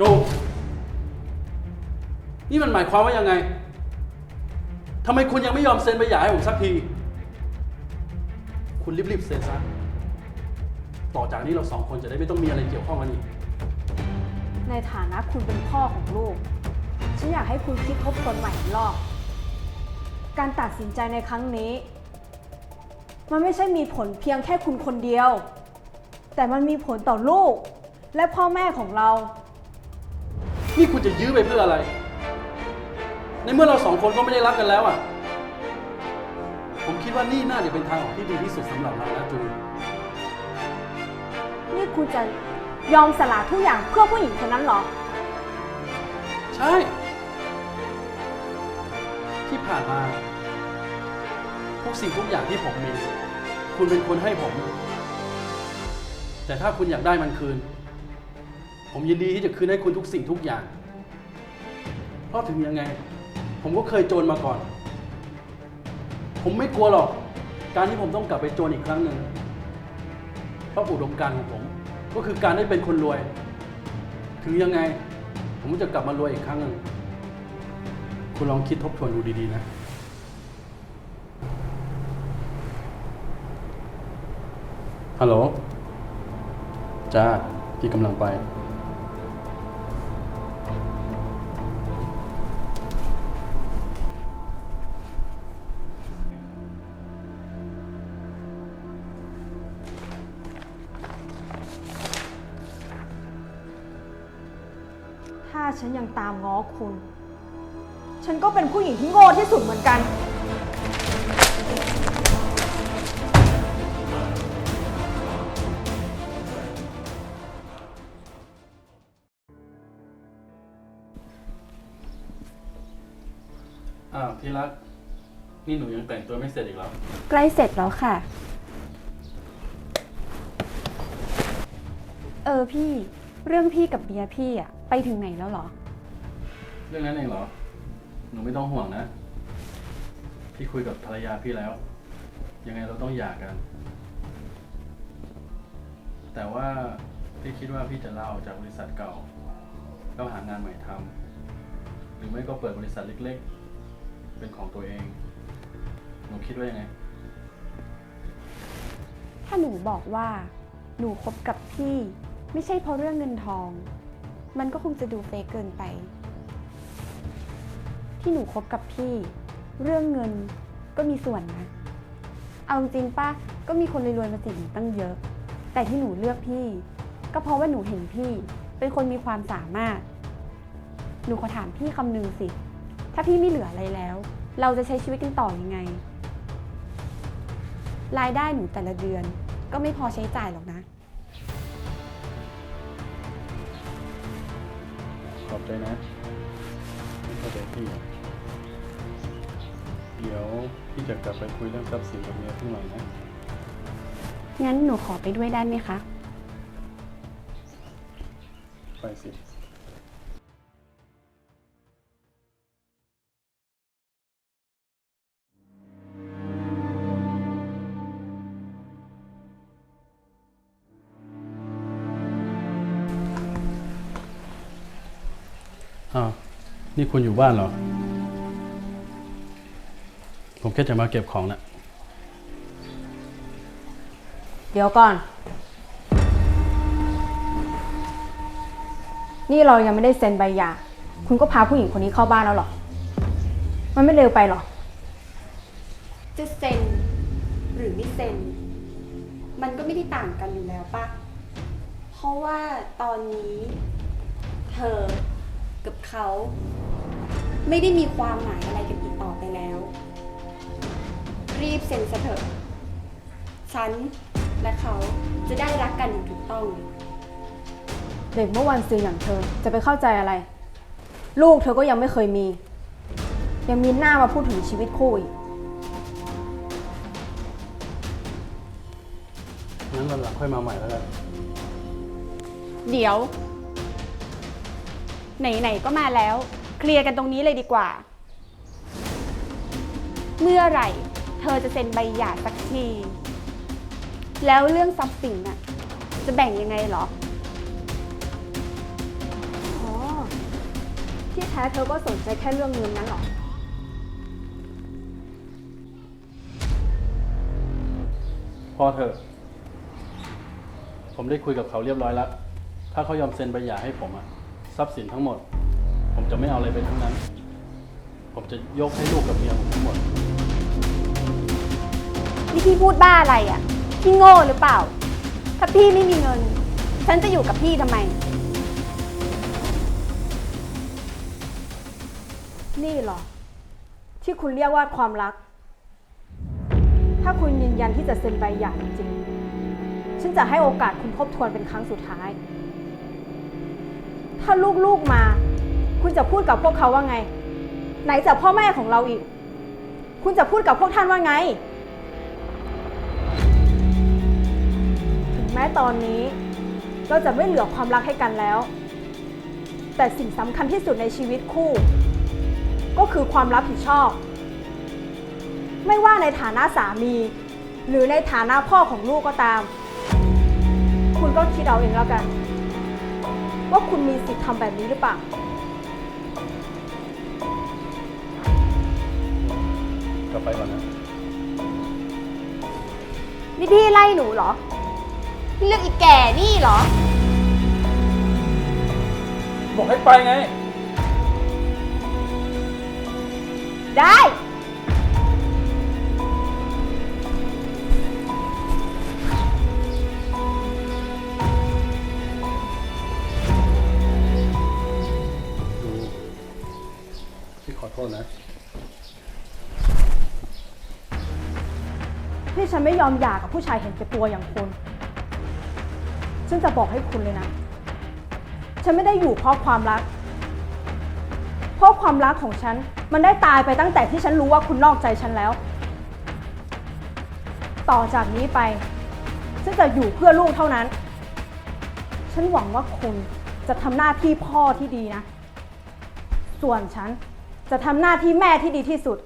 โจนี่มันหมายความว่ายังไงทำไมคุณยังไม่ยอมเซ็นใบหย่าให้ผมสักที คุณรีบๆเซ็นซะ ต่อจากนี้เราสองคนจะได้ไม่ต้องมีอะไรเกี่ยวข้องกันอีก ในฐานะคุณเป็นพ่อของลูก ฉันอยากให้คุณคิดทบทวนใหม่อีกรอบ การตัดสินใจในครั้งนี้ มันไม่ใช่มีผลเพียงแค่คุณคนเดียว แต่มันมีผลต่อลูก และพ่อแม่ของเรา นี่คุณจะยื้อไปเพื่ออะไร ในเมื่อเราสองคนก็ไม่ได้รักกันแล้วอะ ผมคิดว่านี่น่าจะเป็นทางออกที่ดีที่สุดสำหรับเรานะจูน นี่คุณจะยอมสละทุกอย่างเพื่อผู้หญิงคนนั้นเหรอ ใช่ ที่ผ่านมาทุกสิ่งทุกอย่างที่ผมมี คุณเป็นคนให้ผม แต่ถ้าคุณอยากได้มันคืน ผมยินดีที่จะคืนให้คุณทุกสิ่งทุกอย่าง เพราะถึงยังไง ผมก็เคยโจรมาก่อน ผมไม่กลัวหรอก การที่ผมต้องกลับไปโจรอีกครั้งหนึ่ง เพราะอุดมการณ์ของผม ก็คือการได้เป็นคนรวย ถึงยังไง ผมก็จะกลับมารวยอีกครั้งหนึ่ง คุณลองคิดทบทวนดูดีๆนะ ฮัลโหล จ้า พี่กำลังไป ถ้าฉันยังตามง้อคุณ ฉันก็เป็นผู้หญิงที่โง่ที่สุดเหมือนกัน อ้าวที่รัก นี่หนูยังแต่งตัวไม่เสร็จอีกเหรอ ใกล้เสร็จแล้วค่ะ เออพี่ เรื่องพี่กับเมียพี่อะ ไปถึงไหนแล้วเหรอ เรื่องนั้นเองเหรอ หนูไม่ต้องห่วงนะ พี่คุยกับภรรยาพี่แล้ว ยังไงเราต้องหย่ากัน แต่ว่าพี่คิดว่าพี่จะลาออกจากบริษัทเก่า แล้วหางานใหม่ทำ หรือไม่ก็เปิดบริษัทเล็กๆ เป็นของตัวเอง หนูคิดว่ายังไง ถ้าหนูบอกว่า หนูคบกับพี่ ไม่ใช่เพราะเรื่องเงินทอง มันก็คงจะดูเฟกเกินไป ที่หนูคบกับพี่ เรื่องเงินก็มีส่วนนะ เอาจริงป้าก็มีคนรวยๆมาจีบหนูตั้งเยอะ แต่ที่หนูเลือกพี่ ก็เพราะว่าหนูเห็นพี่เป็นคนมีความสามารถ หนูขอถามพี่คำนึงสิ ถ้าพี่ไม่เหลืออะไรแล้ว เราจะใช้ชีวิตกันต่อยังไง รายได้หนูแต่ละเดือนก็ไม่พอใช้จ่ายหรอกนะ อบใจนะไม่เข้าใจพี่อะเดี๋ยวพี่จะกลับไปคุยเรื่องทรัพย์สินกับเมียพี่หน่อยนะ งั้นหนูขอไปด้วยได้ไหมคะ ไปสิ อ้าวนี่คุณอยู่บ้านเหรอ ผมแค่จะมาเก็บของนะเดี๋ยวก่อน นี่เรายังไม่ได้เซ็นใบหย่า คุณก็พาผู้หญิงคนนี้เข้าบ้านแล้วเหรอ มันไม่เร็วไปหรอ จะเซ็นหรือไม่เซ็น มันก็ไม่ได้ต่างกันอยู่แล้วปะเพราะว่าตอนนี้ เธอ กับเขา ไม่ได้มีความหมายอะไรกันอีกต่อไปแล้ว รีบเซ็นซะเถอะฉันและเขาจะได้รักกันอย่างถูกต้อง เด็กเมื่อวันซืนอย่างเธอจะไปเข้าใจอะไร ลูกเธอก็ยังไม่เคยมี ยังมีหน้ามาพูดถึงชีวิตคู่อีกงั้นวันหลังค่อยมาใหม่แล้วกัน เดี๋ยว ไหน ๆ ก็มาแล้ว เคลียร์กันตรงนี้เลยดีกว่า เมื่อไหร่ เธอจะเซ็นใบหย่าสักที แล้วเรื่องทรัพย์สินน่ะ จะแบ่งยังไงเหรอ อ๋อ ที่แท้เธอก็สนใจแค่เรื่องเงินนั้นหรอ พอเถอะ ผมได้คุยกับเขาเรียบร้อยแล้ว ถ้าเขายอมเซ็นใบหย่าให้ผมอะ ทรัพย์สินทั้งหมด ผมจะไม่เอาอะไรไปทั้งนั้น ผมจะยกให้ลูกกับเมียผมทั้งหมด นี่พี่พูดบ้าอะไรอะ่ะ พี่โง่หรือเปล่า ถ้าพี่ไม่มีเงิน ฉันจะอยู่กับพี่ทำไม นี่เหรอ ที่คุณเรียกว่าความรัก ถ้าคุณยืนยันที่จะเซ็นใบหย่าจริงๆฉันจะให้โอกาสคุณทบทวนเป็นครั้งสุดท้าย ถ้าลูกๆมา คุณจะพูดกับพวกเขาว่าไง ไหนจะพ่อแม่ของเราอีก คุณจะพูดกับพวกท่านว่าไง ถึงแม้ตอนนี้ เราจะไม่เหลือความรักให้กันแล้ว แต่สิ่งสำคัญที่สุดในชีวิตคู่ ก็คือความรับผิดชอบ ไม่ว่าในฐานะสามี หรือในฐานะพ่อของลูกก็ตาม คุณก็คิดเอาเองแล้วกัน ว่าคุณมีสิทธิ์ทำแบบนี้หรือเปล่า กลับไปก่อนนะนี่พี่ไล่หนูเหรอพี่เลือกอีแก่นี่เหรอ บอกให้ไปไง ได้ดู ที่ฉันไม่ยอมหย่ากับผู้ชายเห็นแก่ตัวอย่างคุณ ฉันจะบอกให้คุณเลยนะ ฉันไม่ได้อยู่เพราะความรัก เพราะความรักของฉัน มันได้ตายไปตั้งแต่ที่ฉันรู้ว่าคุณนอกใจฉันแล้ว ต่อจากนี้ไป ฉันจะอยู่เพื่อลูกเท่านั้น ฉันหวังว่าคุณจะทำหน้าที่พ่อที่ดีนะ ส่วนฉันจะทำหน้าที่แม่ที่ดีที่สุด